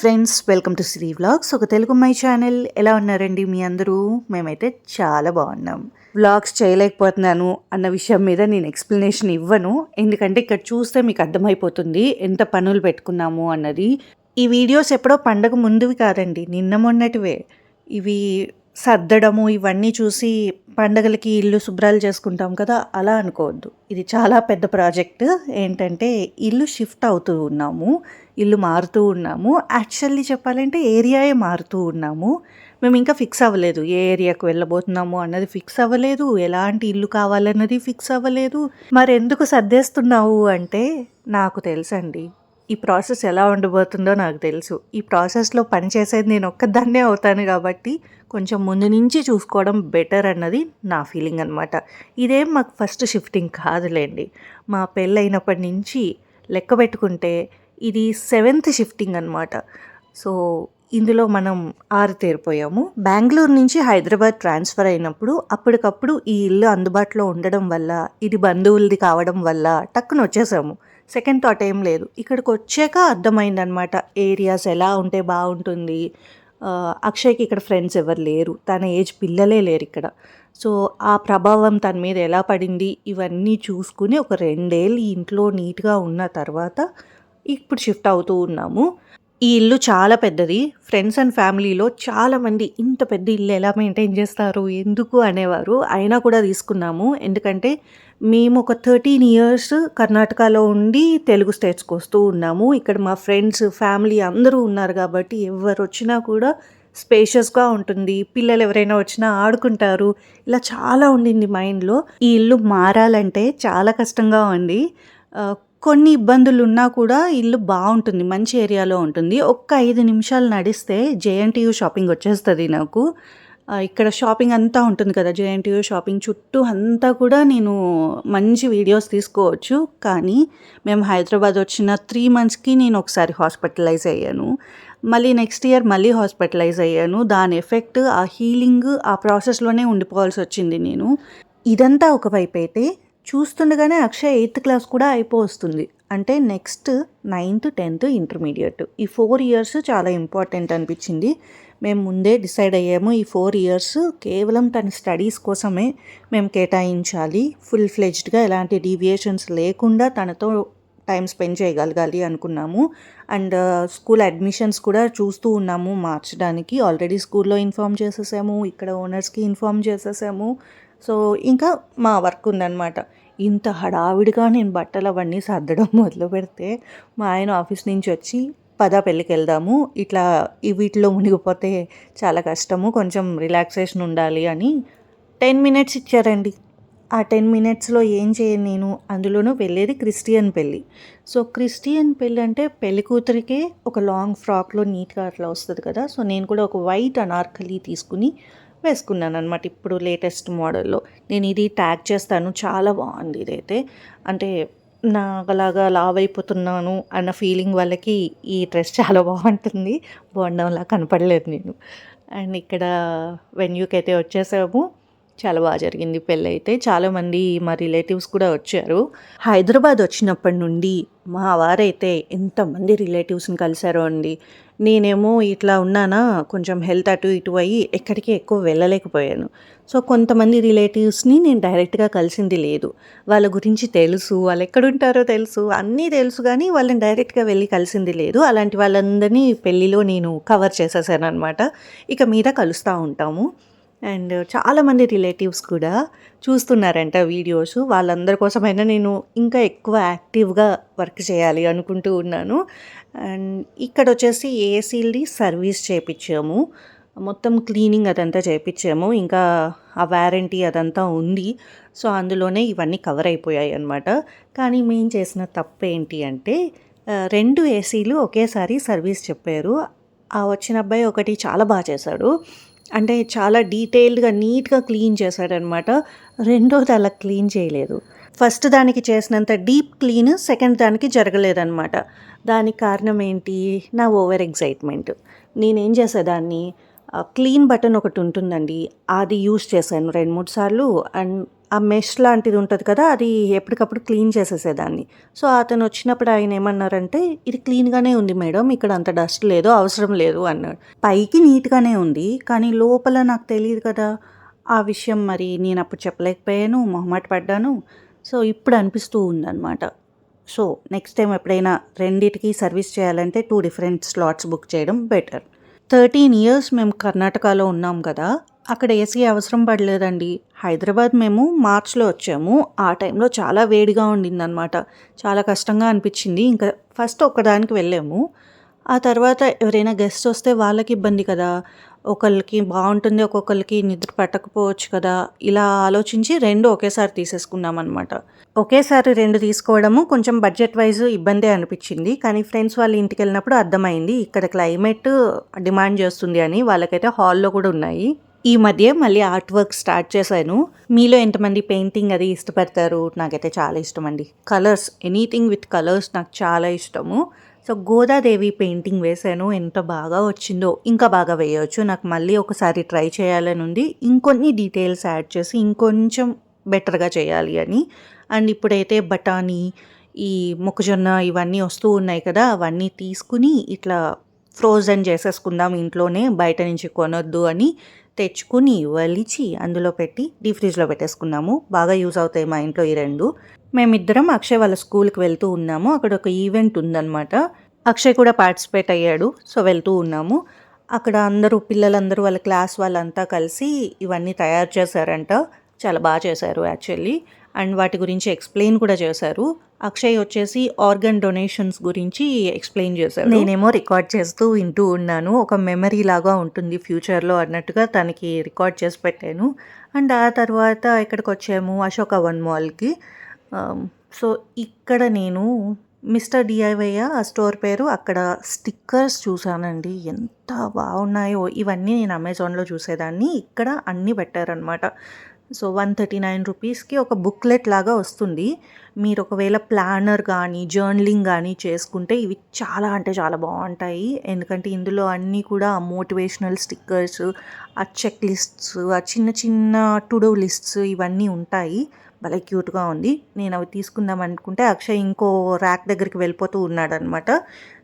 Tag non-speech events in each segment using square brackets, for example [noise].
Friends welcome to Sri vlogs ఒక Telugu my channel ఎలా ఉన్నారండి మీ అందరూ? మేమైతే చాలా బాగున్నాం. వ్లాగ్స్ చేయలేకపోతున్నాను అన్న విషయం మీద నేను ఎక్స్ప్లెనేషన్ ఇవ్వను. ఎందుకంటే ఇక్కడ చూస్తే మీకు అర్థమైపోతుంది ఎంత పనులు పెట్టుకున్నాము అన్నది. ఈ వీడియోస్ ఎప్పుడో పండగ ముందువి కాదండి నిన్న మొన్నటివే. ఇవి సర్దడము ఇవన్నీ చూసి పండగలకి ఇల్లు శుభ్రాలు చేసుకుంటాం కదా అలా అనుకోవద్దు. ఇది చాలా పెద్ద ప్రాజెక్ట్ ఏంటంటే ఇల్లు షిఫ్ట్ అవుతూ ఉన్నాము. ఇల్లు మారుతూ ఉన్నాము. యాక్చువల్లీ చెప్పాలంటే ఏరియాయే మారుతూ ఉన్నాము. మేము ఇంకా ఫిక్స్ అవ్వలేదు. ఏ ఏరియాకు వెళ్ళబోతున్నాము అన్నది ఫిక్స్ అవ్వలేదు. ఎలాంటి ఇల్లు కావాలన్నది ఫిక్స్ అవ్వలేదు. మరి ఎందుకు సర్దేస్తున్నావు అంటే నాకు తెలుసండి. ఈ ప్రాసెస్ ఎలా ఉండబోతుందో నాకు తెలుసు. ఈ ప్రాసెస్లో పనిచేసేది నేను ఒక్కదాన్నే అవుతాను కాబట్టి కొంచెం ముందు నుంచి చూసుకోవడం బెటర్ అన్నది నా ఫీలింగ్ అనమాట ఇదేం మాకు ఫస్ట్ షిఫ్టింగ్ కాదులేండి. మా పెళ్ళైనప్పటి నుంచి లెక్క పెట్టుకుంటే ఇది సెవెంత్ షిఫ్టింగ్ అనమాట సో ఇందులో మనం ఆరుతేరిపోయాము బెంగళూరు నుంచి హైదరాబాద్ ట్రాన్స్ఫర్ అయినప్పుడు అప్పటికప్పుడు ఈ ఇల్లు అందుబాటులో ఉండడం వల్ల ఇది బంధువులది కావడం వల్ల టక్కున వచ్చేసాము. సెకండ్ థాట్ ఏం లేదు. ఇక్కడికి వచ్చాక అర్థమైందనమాట ఏరియాస్ ఎలా ఉంటే బాగుంటుంది. అక్షయ్కి ఇక్కడ ఫ్రెండ్స్ ఎవరు లేరు. తన ఏజ్ పిల్లలే లేరు ఇక్కడ. సో ఆ ప్రభావం తన మీద ఎలా పడింది? ఇవన్నీ చూసుకుని ఒక రెండేళ్ళు ఇంట్లో నీట్గా ఉన్న తర్వాత ఇప్పుడు షిఫ్ట్ అవుతూ ఉన్నాము. ఈ ఇల్లు చాలా పెద్దది. ఫ్రెండ్స్ అండ్ ఫ్యామిలీలో చాలామంది ఇంత పెద్ద ఇల్లు ఎలా మెయింటైన్ చేస్తారు? ఎందుకు అనేవారు. అయినా కూడా తీసుకున్నాము. ఎందుకంటే మేము ఒక థర్టీన్ ఇయర్స్ కర్ణాటకలో ఉండి తెలుగు స్టేట్స్కి వస్తూ ఉన్నాము. ఇక్కడ మా ఫ్రెండ్స్ ఫ్యామిలీ అందరూ ఉన్నారు కాబట్టి ఎవరు వచ్చినా కూడా స్పేషియస్గా ఉంటుంది. పిల్లలు ఎవరైనా వచ్చినా ఆడుకుంటారు. ఇలా చాలా ఉండింది మైండ్లో ఈ ఇల్లు మారాలంటే చాలా కష్టంగా ఉంది. కొన్ని ఇబ్బందులు ఉన్నా కూడా ఇల్లు బాగుంటుంది మంచి ఏరియాలో ఉంటుంది. ఒక్క ఐదు నిమిషాలు నడిస్తే జేఎన్టీయూ షాపింగ్ వచ్చేస్తుంది నాకు. ఇక్కడ షాపింగ్ అంతా ఉంటుంది కదా జేఎన్టీయూ షాపింగ్ చుట్టూ అంతా కూడా నేను మంచి వీడియోస్ తీసుకోవచ్చు. కానీ మేము హైదరాబాద్ వచ్చిన త్రీ మంత్స్కి నేను ఒకసారి హాస్పిటలైజ్ అయ్యాను. మళ్ళీ నెక్స్ట్ ఇయర్ మళ్ళీ హాస్పిటలైజ్ అయ్యాను. దాని ఎఫెక్ట్ ఆ హీలింగ్ ఆ ప్రాసెస్లోనే ఉండిపోవాల్సి వచ్చింది నేను. ఇదంతా ఒకవైపు అయితే చూస్తుండగానే అక్షయ్ ఎయిత్ క్లాస్ కూడా అయిపోస్తుంది అంటే నెక్స్ట్ నైన్త్ టెన్త్ ఇంటర్మీడియట్. ఈ ఫోర్ ఇయర్స్ చాలా ఇంపార్టెంట్ అనిపించింది. మేము ముందే డిసైడ్ అయ్యాము ఈ ఫోర్ ఇయర్స్ కేవలం తన స్టడీస్ కోసమే మేము కేటాయించాలి. ఫుల్ ఫ్లెజ్డ్గా ఎలాంటి డీవియేషన్స్ లేకుండా తనతో టైం స్పెండ్ చేయగలగాలి అనుకున్నాము. అండ్ స్కూల్ అడ్మిషన్స్ కూడా చూస్తూ ఉన్నాము మార్చడానికి. ఆల్రెడీ స్కూల్లో ఇన్ఫామ్ చేసేసాము ఇక్కడ ఓనర్స్కి ఇన్ఫామ్ చేసేసాము. సో ఇంకా మా వర్క్ ఉందన్నమాట. ఇంత హడావిడిగా నేను బట్టలు అవన్నీ సర్దడం [laughs] మొదలు పెడితే మా ఆయన ఆఫీస్ నుంచి వచ్చి పద పెళ్ళికి వెళ్దాము ఇట్లా ఈ వీటిలో మునిగిపోతే చాలా కష్టము కొంచెం రిలాక్సేషన్ ఉండాలి అని టెన్ మినిట్స్ ఇచ్చారండి. ఆ టెన్ మినిట్స్లో ఏం చేయను నేను? అందులోనూ వెళ్ళేది క్రిస్టియన్ పెళ్ళి. సో క్రిస్టియన్ పెళ్ళి అంటే పెళ్ళి కూతురికే ఒక లాంగ్ ఫ్రాక్లో నీట్గా అట్లా వస్తుంది కదా. సో నేను కూడా ఒక వైట్ అనార్కలి తీసుకుని వేసుకున్నాను అనమాట ఇప్పుడు లేటెస్ట్ మోడల్లో. నేను ఇది ట్యాగ్ చేస్తాను చాలా బాగుంది ఇదైతే. అంటే నాలాగా లావ్ అయిపోతున్నాను అన్న ఫీలింగ్ వాళ్ళకి ఈ డ్రెస్ చాలా బాగుంటుంది. బాగుండంలా కనపడలేదు నేను. అండ్ ఇక్కడ వెన్యూకి అయితే వచ్చేసాము. చాలా బాగా జరిగింది పెళ్ళి అయితే చాలామంది మా రిలేటివ్స్ కూడా వచ్చారు. హైదరాబాద్ వచ్చినప్పటి నుండి మా వారైతే ఎంతమంది రిలేటివ్స్ని కలిశారో అండి. నేనేమో ఇట్లా ఉన్నానా కొంచెం హెల్త్ అటు ఇటు అయ్యి ఎక్కడికి ఎక్కువ వెళ్ళలేకపోయాను. సో కొంతమంది రిలేటివ్స్ని నేను డైరెక్ట్గా కలిసింది లేదు. వాళ్ళ గురించి తెలుసు వాళ్ళు ఎక్కడుంటారో తెలుసు అన్నీ తెలుసు కానీ వాళ్ళని డైరెక్ట్గా వెళ్ళి కలిసింది లేదు. అలాంటి వాళ్ళందరినీ పెళ్ళిలో నేను కవర్ చేసేసాను అనమాట ఇక మీద కలుస్తూ ఉంటాము. అండ్ చాలామంది రిలేటివ్స్ కూడా చూస్తున్నారంట వీడియోస్. వాళ్ళందరి కోసమైనా నేను ఇంకా ఎక్కువ యాక్టివ్గా వర్క్ చేయాలి అనుకుంటూ ఉన్నాను. అండ్ ఇక్కడ వచ్చేసి ఏసీలది సర్వీస్ చేయించాము మొత్తం క్లీనింగ్ అదంతా చేయించాము ఇంకా ఆ వారంటీ అదంతా ఉంది. సో అందులోనే ఇవన్నీ కవర్ అయిపోయాయి అనమాట కానీ మేము చేసిన తప్పు ఏంటి అంటే రెండు ఏసీలు ఒకేసారి సర్వీస్ చెప్పారు. ఆ వచ్చిన అబ్బాయి ఒకటి చాలా బాగా చేశాడు. అంటే చాలా డీటెయిల్డ్గా నీట్గా క్లీన్ చేశాడనమాట. రెండోది అలా క్లీన్ చేయలేదు. ఫస్ట్ దానికి చేసినంత డీప్ క్లీన్ సెకండ్ దానికి జరగలేదన్నమాట దానికి కారణం ఏంటి? నా ఓవర్ ఎగ్జైట్మెంట్ నేనేం చేసేదాన్ని? క్లీన్ బటన్ ఒకటి ఉంటుందండి. అది యూస్ చేశాను రెండు మూడు సార్లు. అండ్ ఆ మెష్ లాంటిది ఉంటుంది కదా అది ఎప్పటికప్పుడు క్లీన్ చేసేసేదాన్ని. సో అతను వచ్చినప్పుడు ఆయన ఏమన్నారంటే ఇది క్లీన్గానే ఉంది మేడం ఇక్కడ అంత డస్ట్ లేదు అవసరం లేదు అన్నాడు. పైకి నీట్గానే ఉంది కానీ లోపల నాకు తెలియదు కదా ఆ విషయం మరి నేను అప్పుడు చెప్పలేకపోయాను మొహమాట పడ్డాను. సో ఇప్పుడు అనిపిస్తూ ఉందన్నమాట. సో నెక్స్ట్ టైం ఎప్పుడైనా రెండిటికి సర్వీస్ చేయాలంటే టూ డిఫరెంట్ స్లాట్స్ బుక్ చేయడం బెటర్. థర్టీన్ ఇయర్స్ మేము కర్ణాటకలో ఉన్నాం కదా అక్కడ ఏసీ అవసరం పడలేదండి. హైదరాబాద్ మేము మార్చ్లో వచ్చాము. ఆ టైంలో చాలా వేడిగా ఉండిందనమాట చాలా కష్టంగా అనిపించింది. ఇంకా ఫస్ట్ ఒకదానికి వెళ్ళాము. ఆ తర్వాత ఎవరైనా గెస్ట్ వస్తే వాళ్ళకి ఇబ్బంది కదా. ఒకళ్ళకి బాగుంటుంది ఒక్కొక్కరికి నిద్ర పట్టకపోవచ్చు కదా. ఇలా ఆలోచించి రెండు ఒకేసారి తీసేసుకున్నాం అనమాట ఒకేసారి రెండు తీసుకోవడము కొంచెం బడ్జెట్ వైజ్ ఇబ్బందే అనిపించింది. కానీ ఫ్రెండ్స్ వాళ్ళ ఇంటికి వెళ్ళినప్పుడు అర్థమైంది. ఇక్కడ క్లైమేట్ డిమాండ్ చేస్తుంది అని. వాళ్ళకైతే హాల్లో కూడా ఉన్నాయి. ఈ మధ్య మళ్ళీ ఆర్ట్ వర్క్ స్టార్ట్ చేశాను. మీలో ఎంతమంది పెయింటింగ్ అది ఇష్టపడతారు? నాకైతే చాలా ఇష్టం అండి కలర్స్ ఎనీథింగ్ విత్ కలర్స్ నాకు చాలా ఇష్టము. సో గోదాదేవి పెయింటింగ్ వేసాను ఎంత బాగా వచ్చిందో ఇంకా బాగా వేయవచ్చు నాకు మళ్ళీ ఒకసారి ట్రై చేయాలని ఉంది. ఇంకొన్ని డీటెయిల్స్ యాడ్ చేసి ఇంకొంచెం బెటర్గా చేయాలి అని. అండ్ ఇప్పుడైతే బఠానీ ఈ మొక్కజొన్న ఇవన్నీ వస్తూ ఉన్నాయి కదా అవన్నీ తీసుకుని ఇట్లా ఫ్రోజన్ చేసేసుకుందాం ఇంట్లోనే బయట నుంచి కొనొద్దు అని తెచ్చుకుని వలిచి అందులో పెట్టి డీ ఫ్రిడ్జ్లో పెట్టేసుకున్నాము. బాగా యూజ్ అవుతాయి మా ఇంట్లో ఈ రెండు. మేమిద్దరం అక్షయ్ వాళ్ళ స్కూల్కి వెళ్తూ ఉన్నాము. అక్కడ ఒక ఈవెంట్ ఉందన్నమాట. అక్షయ్ కూడా పార్టిసిపేట్ అయ్యాడు సో వెళ్తూ ఉన్నాము. అక్కడ అందరూ పిల్లలందరూ వాళ్ళ క్లాస్ వాళ్ళంతా కలిసి ఇవన్నీ తయారు చేశారంట. చాలా బాగా చేశారు యాక్చువల్లీ. అండ్ వాటి గురించి ఎక్స్ప్లెయిన్ కూడా చేశారు. అక్షయ్ వచ్చేసి ఆర్గన్ డొనేషన్స్ గురించి ఎక్స్ప్లెయిన్ చేశారు. నేనేమో రికార్డ్ చేస్తూ వింటూ ఉన్నాను. ఒక మెమరీ లాగా ఉంటుంది ఫ్యూచర్లో అన్నట్టుగా తనకి రికార్డ్ చేసి పెట్టాను. అండ్ ఆ తర్వాత ఇక్కడికి వచ్చాము? అశోక వన్ మాల్కి. సో ఇక్కడ నేను మిస్టర్ డిఐవై ఆ స్టోర్ పేరు అక్కడ స్టిక్కర్స్ చూశానండి ఎంత బాగున్నాయో. ఇవన్నీ నేను అమెజాన్లో చూసేదాన్ని. ఇక్కడ అన్నీ పెట్టారనమాట సో వన్ థర్టీ నైన్ రూపీస్కి ఒక బుక్లెట్ లాగా వస్తుంది. మీరు ఒకవేళ ప్లానర్ కానీ జర్నలింగ్ కానీ చేసుకుంటే ఇవి చాలా అంటే చాలా బాగుంటాయి. ఎందుకంటే ఇందులో అన్నీ కూడా మోటివేషనల్ స్టిక్కర్స్ ఆ చెక్ లిస్ట్స్ ఆ చిన్న చిన్న టుడో లిస్ట్స్ ఇవన్నీ ఉంటాయి. భలే క్యూట్గా ఉంది. నేను అవి తీసుకుందాం అనుకుంటే అక్షయ్ ఇంకో ర్యాక్ దగ్గరికి వెళ్ళిపోతూ ఉన్నాడనమాట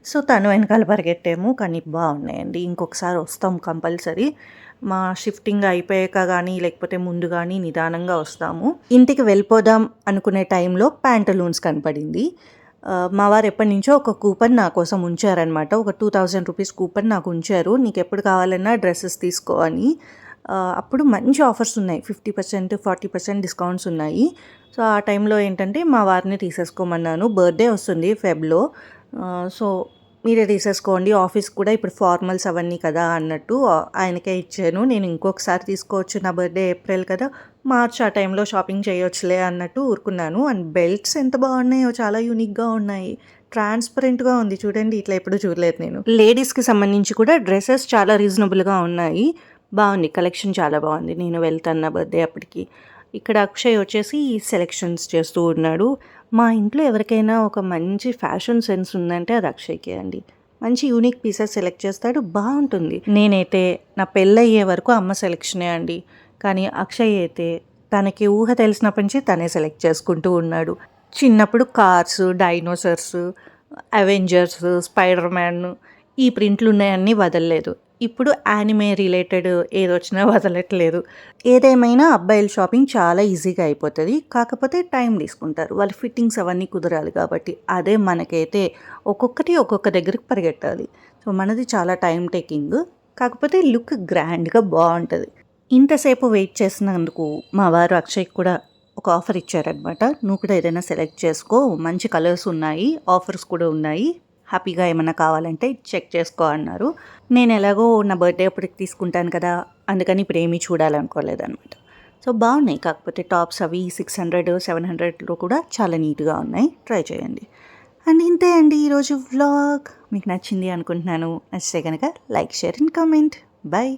సో తను వెనకాల పరిగెట్టాము. కానీ బాగున్నాయండి. ఇంకొకసారి వస్తాం కంపల్సరీ. మా షిఫ్టింగ్ అయిపోయాక కానీ లేకపోతే ముందు కానీ నిదానంగా వస్తాము. ఇంటికి వెళ్ళిపోదాం అనుకునే టైంలో ప్యాంటలూన్స్ కనపడింది. మా వారు ఎప్పటి నుంచో ఒక కూపన్ నా కోసం ఉంచారనమాట ఒక టూ థౌజండ్ రూపీస్ కూపన్ నాకు ఉంచారు. నీకు ఎప్పుడు కావాలన్నా డ్రెస్సెస్ తీసుకో అని. అప్పుడు మంచి ఆఫర్స్ ఉన్నాయి. Fifty percent forty percent discounts ఉన్నాయి. సో ఆ టైంలో ఏంటంటే మా వారిని తీసేసుకోమన్నాను. బర్త్డే వస్తుంది ఫెబ్లో సో మీరే తీసేసుకోండి ఆఫీస్ కూడా ఇప్పుడు ఫార్మల్స్ అవన్నీ కదా అన్నట్టు ఆయనకే ఇచ్చాను. నేను ఇంకొకసారి తీసుకోవచ్చు నా బర్త్డే ఏప్రిల్ కదా మార్చ్ ఆ టైంలో షాపింగ్ చేయొచ్చులే అన్నట్టు ఊరుకున్నాను. అండ్ బెల్ట్స్ ఎంత బాగున్నాయో చాలా యూనిక్గా ఉన్నాయి. ట్రాన్స్పరెంట్గా ఉంది చూడండి ఇట్లా ఎప్పుడు చూడలేదు నేను. లేడీస్కి సంబంధించి కూడా డ్రెస్సెస్ చాలా రీజనబుల్గా ఉన్నాయి. బాగుంది కలెక్షన్ చాలా బాగుంది. నేను వెళ్తాను నా బర్త్డే అప్పటికి. ఇక్కడ అక్షయ్ వచ్చేసి సెలెక్షన్స్ చేస్తూ ఉన్నాడు. మా ఇంట్లో ఎవరికైనా ఒక మంచి ఫ్యాషన్ సెన్స్ ఉందంటే అది అక్షయ్కే అండి. మంచి యూనిక్ పీసెస్ సెలెక్ట్ చేస్తాడు బాగుంటుంది. నేనైతే నా పెళ్ళయ్యే వరకు అమ్మ సెలెక్షనే అండి. కానీ అక్షయ్ అయితే తనకి ఊహ తెలిసినప్పటి నుంచి తనే సెలెక్ట్ చేసుకుంటూ ఉన్నాడు. చిన్నప్పుడు cars dinosaurs Avengers Spider Man ఈ ప్రింట్లు ఉన్నాయన్నీ వదలలేదు. ఇప్పుడు యానిమే రిలేటెడ్ ఏది వచ్చినా వదలట్లేదు. ఏదేమైనా అబ్బాయిల షాపింగ్ చాలా ఈజీగా అయిపోతుంది. కాకపోతే టైం తీసుకుంటారు. వాళ్ళ ఫిట్టింగ్స్ అవన్నీ కుదరాలి కాబట్టి అదే మనకైతే ఒక్కొక్కటి ఒక్కొక్క దగ్గరికి పరిగెట్టాలి. సో మనది చాలా టైం టేకింగ్ కాకపోతే లుక్ గ్రాండ్గా బాగుంటుంది. ఇంతసేపు వెయిట్ చేసినందుకు మా వారు అక్షయ్ కూడా ఒక ఆఫర్ ఇచ్చారనమాట నువ్వు కూడా ఏదైనా సెలెక్ట్ చేసుకో. మంచి కలర్స్ ఉన్నాయి. ఆఫర్స్ కూడా ఉన్నాయి. హ్యాపీగా ఏమైనా కావాలంటే చెక్ చేసుకో అన్నారు. నేను ఎలాగో నా బర్త్డే అప్పటికి తీసుకుంటాను కదా అందుకని ఇప్పుడు ఏమీ చూడాలనుకోలేదన్నమాట. సో బాగున్నాయి. కాకపోతే టాప్స్ అవి సిక్స్ హండ్రెడ్ సెవెన్ హండ్రెడ్లో కూడా చాలా నీట్గా ఉన్నాయి. ట్రై చేయండి. అండ్ ఇంతే అండి ఈరోజు వ్లాగ్. మీకు నచ్చింది అనుకుంటున్నాను. నచ్చితే కనుక like share and comment. Bye